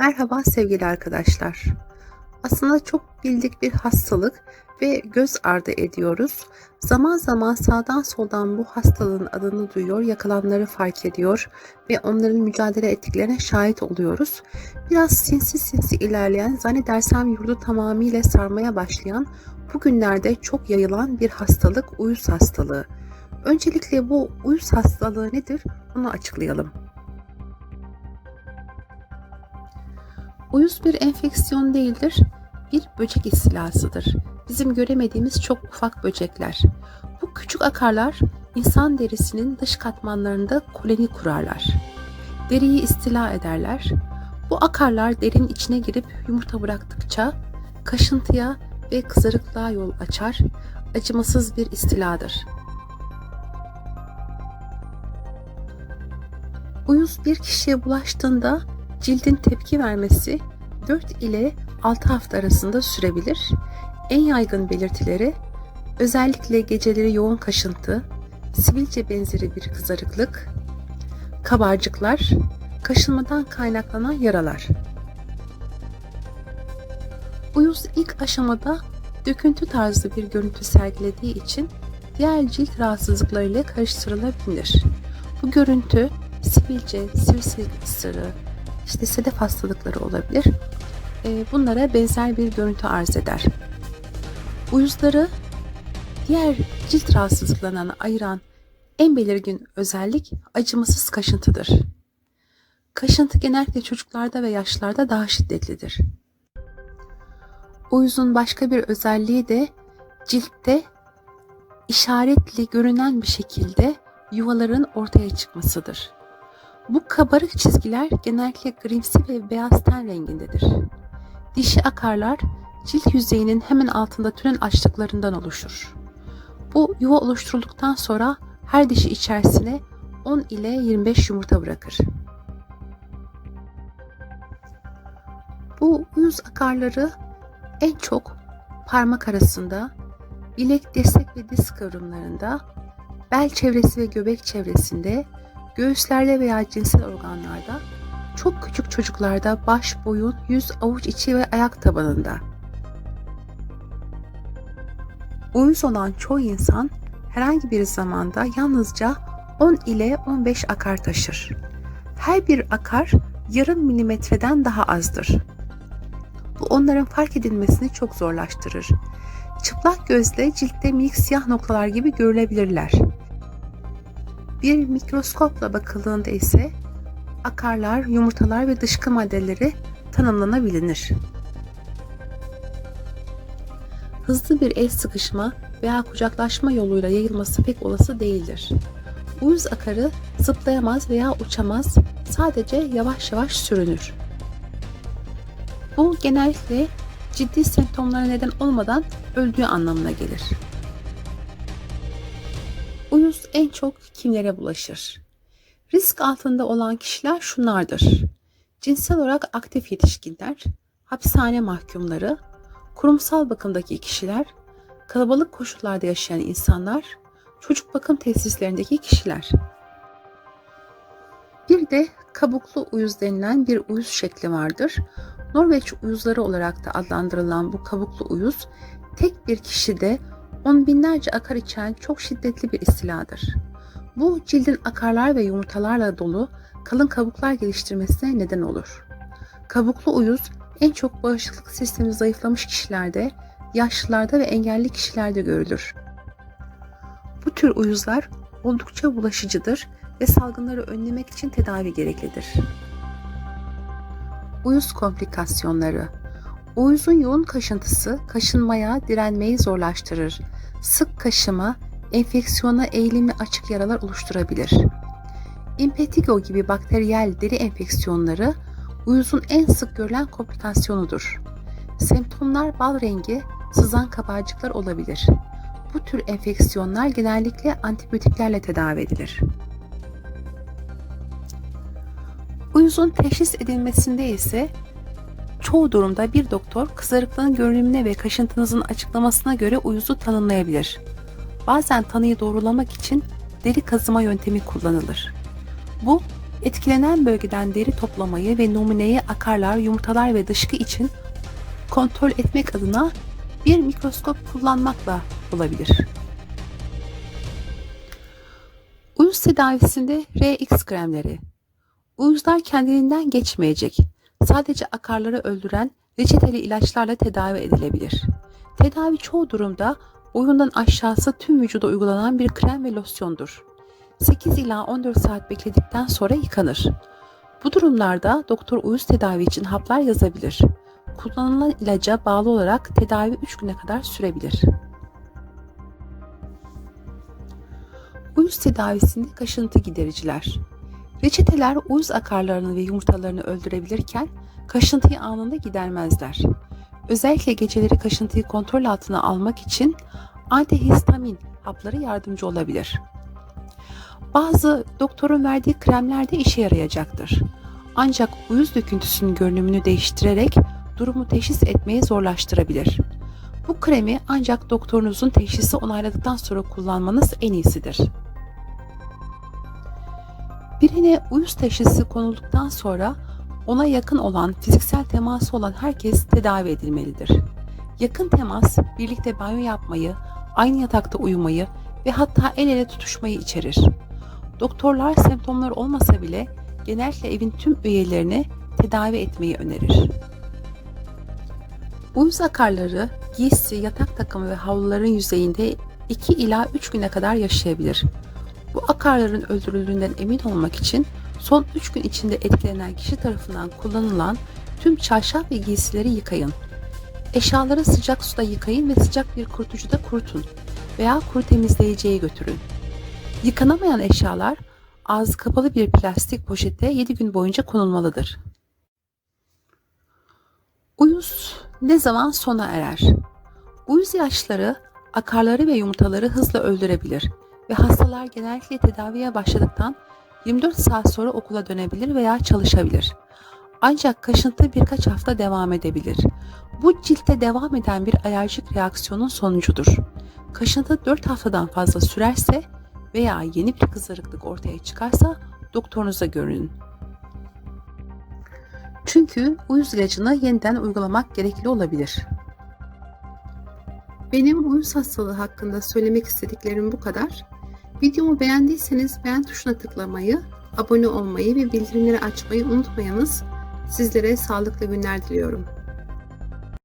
Merhaba sevgili arkadaşlar. Aslında çok bildik bir hastalık ve göz ardı ediyoruz. Zaman zaman sağdan soldan bu hastalığın adını duyuyor, yakalanları fark ediyor ve onların mücadele ettiklerine şahit oluyoruz. Biraz sinsi sinsi ilerleyen, zannedersem yurdu tamamıyla sarmaya başlayan, bugünlerde çok yayılan bir hastalık uyuz hastalığı. Öncelikle bu uyuz hastalığı nedir? Onu açıklayalım. Uyuz bir enfeksiyon değildir, bir böcek istilasıdır. Bizim göremediğimiz çok ufak böcekler. Bu küçük akarlar insan derisinin dış katmanlarında koloni kurarlar. Deriyi istila ederler. Bu akarlar derinin içine girip yumurta bıraktıkça kaşıntıya ve kızarıklığa yol açar, acımasız bir istiladır. Uyuz bir kişiye bulaştığında Cildin tepki vermesi 4 ile 6 hafta arasında sürebilir. En yaygın belirtileri özellikle geceleri yoğun kaşıntı, sivilce benzeri bir kızarıklık, kabarcıklar, kaşınmadan kaynaklanan yaralar. Uyuz ilk aşamada döküntü tarzı bir görüntü sergilediği için diğer cilt rahatsızlıklarıyla karıştırılabilir. Bu görüntü sivilce, sivrisinek ısırığı, işte sedef hastalıkları olabilir. Ee, bunlara benzer bir görüntü arz eder. Uyuzları diğer cilt rahatsızlıklarından ayıran en belirgin özellik acımasız kaşıntıdır. Kaşıntı genellikle çocuklarda ve yaşlarda daha şiddetlidir. Uyuzun başka bir özelliği de ciltte işaretli görünen bir şekilde yuvaların ortaya çıkmasıdır. Bu kabarık çizgiler genellikle grimsi ve beyaz ten rengindedir. Dişi akarlar cilt yüzeyinin hemen altında tünel açtıklarından oluşur. Bu yuva oluşturulduktan sonra her dişi içerisine 10 ile 25 yumurta bırakır. Bu yüz akarları en çok parmak arasında, bilek, destek ve diz kıvrımlarında, bel çevresi ve göbek çevresinde, Göğüslerde veya cinsel organlarda, çok küçük çocuklarda baş, boyun, yüz, avuç içi ve ayak tabanında. Uyuz olan çoğu insan herhangi bir zamanda yalnızca 10 ile 15 akar taşır. Her bir akar yarım milimetreden daha azdır. Bu onların fark edilmesini çok zorlaştırır. Çıplak gözle ciltte minik siyah noktalar gibi görülebilirler. Bir mikroskopla bakıldığında ise akarlar, yumurtalar ve dışkı maddeleri tanımlanabilir. Hızlı bir el sıkışma veya kucaklaşma yoluyla yayılması pek olası değildir. Uyuz akarı zıplayamaz veya uçamaz, sadece yavaş yavaş sürünür. Bu genellikle ciddi semptomlara neden olmadan öldüğü anlamına gelir. Uyuz en çok kimlere bulaşır? Risk altında olan kişiler şunlardır. Cinsel olarak aktif yetişkinler, hapishane mahkumları, kurumsal bakımdaki kişiler, kalabalık koşullarda yaşayan insanlar, çocuk bakım tesislerindeki kişiler. Bir de kabuklu uyuz denilen bir uyuz şekli vardır. Norveç uyuzları olarak da adlandırılan bu kabuklu uyuz tek bir kişide on binlerce akar içeren çok şiddetli bir istiladır. Bu cildin akarlar ve yumurtalarla dolu kalın kabuklar geliştirmesine neden olur. Kabuklu uyuz en çok bağışıklık sistemi zayıflamış kişilerde, yaşlılarda ve engelli kişilerde görülür. Bu tür uyuzlar oldukça bulaşıcıdır ve salgınları önlemek için tedavi gereklidir. Uyuz komplikasyonları Uyuzun yoğun kaşıntısı kaşınmaya, direnmeyi zorlaştırır. Sık kaşıma, enfeksiyona eğilimi açık yaralar oluşturabilir. Impetigo gibi bakteriyel deri enfeksiyonları uyuzun en sık görülen komplikasyonudur. Semptomlar bal rengi, sızan kabarcıklar olabilir. Bu tür enfeksiyonlar genellikle antibiyotiklerle tedavi edilir. Uyuzun teşhis edilmesinde ise Çoğu durumda bir doktor kızarıklığın görünümüne ve kaşıntınızın açıklamasına göre uyuzu tanımlayabilir. Bazen tanıyı doğrulamak için deri kazıma yöntemi kullanılır. Bu Etkilenen bölgeden deri toplamayı ve numuneyi akarlar, yumurtalar ve dışkı için kontrol etmek adına bir mikroskop kullanmakla olabilir. Uyuz tedavisinde RX kremleri. Uyuzlar kendiliğinden geçmeyecek. Sadece akarları öldüren reçeteli ilaçlarla tedavi edilebilir. Tedavi çoğu durumda boyundan aşağısı tüm vücuda uygulanan bir krem ve losyondur. 8 ila 14 saat bekledikten sonra yıkanır. Bu durumlarda doktor uyuz tedavi için haplar yazabilir. Kullanılan ilaca bağlı olarak tedavi 3 güne kadar sürebilir. Uyuz tedavisinde kaşıntı gidericiler. Reçeteler uyuz akarlarını ve yumurtalarını öldürebilirken kaşıntıyı anında gidermezler. Özellikle geceleri kaşıntıyı kontrol altına almak için antihistamin hapları yardımcı olabilir. Bazı doktorun verdiği kremler de işe yarayacaktır. Ancak uyuz döküntüsünün görünümünü değiştirerek durumu teşhis etmeyi zorlaştırabilir. Bu kremi ancak doktorunuzun teşhisi onayladıktan sonra kullanmanız en iyisidir. Birine uyuz teşhisi konulduktan sonra ona yakın olan, fiziksel teması olan herkes tedavi edilmelidir. Yakın temas, birlikte banyo yapmayı, aynı yatakta uyumayı ve hatta el ele tutuşmayı içerir. Doktorlar semptomlar olmasa bile genellikle evin tüm üyelerini tedavi etmeyi önerir. Uyuz akarları, giysi, yatak takımı ve havluların yüzeyinde 2 ila 3 güne kadar yaşayabilir. Bu akarların öldürüldüğünden emin olmak için son 3 gün içinde etkilenen kişi tarafından kullanılan tüm çarşaf ve giysileri yıkayın. Eşyaları sıcak suda yıkayın ve sıcak bir kurutucuda kurutun veya kuru temizleyiciye götürün. Yıkanamayan eşyalar ağzı kapalı bir plastik poşete 7 gün boyunca konulmalıdır. Uyuz ne zaman sona erer? Uyuz ilaçları akarları ve yumurtaları hızla öldürebilir ve hastalar genellikle tedaviye başladıktan 24 saat sonra okula dönebilir veya çalışabilir. Ancak kaşıntı birkaç hafta devam edebilir. Bu ciltte devam eden bir alerjik reaksiyonun sonucudur. Kaşıntı 4 haftadan fazla sürerse veya yeni bir kızarıklık ortaya çıkarsa doktorunuza görünün. Çünkü uyuz ilacını yeniden uygulamak gerekli olabilir. Benim uyuz hastalığı hakkında söylemek istediklerim bu kadar. Videomu beğendiyseniz beğen tuşuna tıklamayı, abone olmayı ve bildirimleri açmayı unutmayınız. Sizlere sağlıklı günler diliyorum.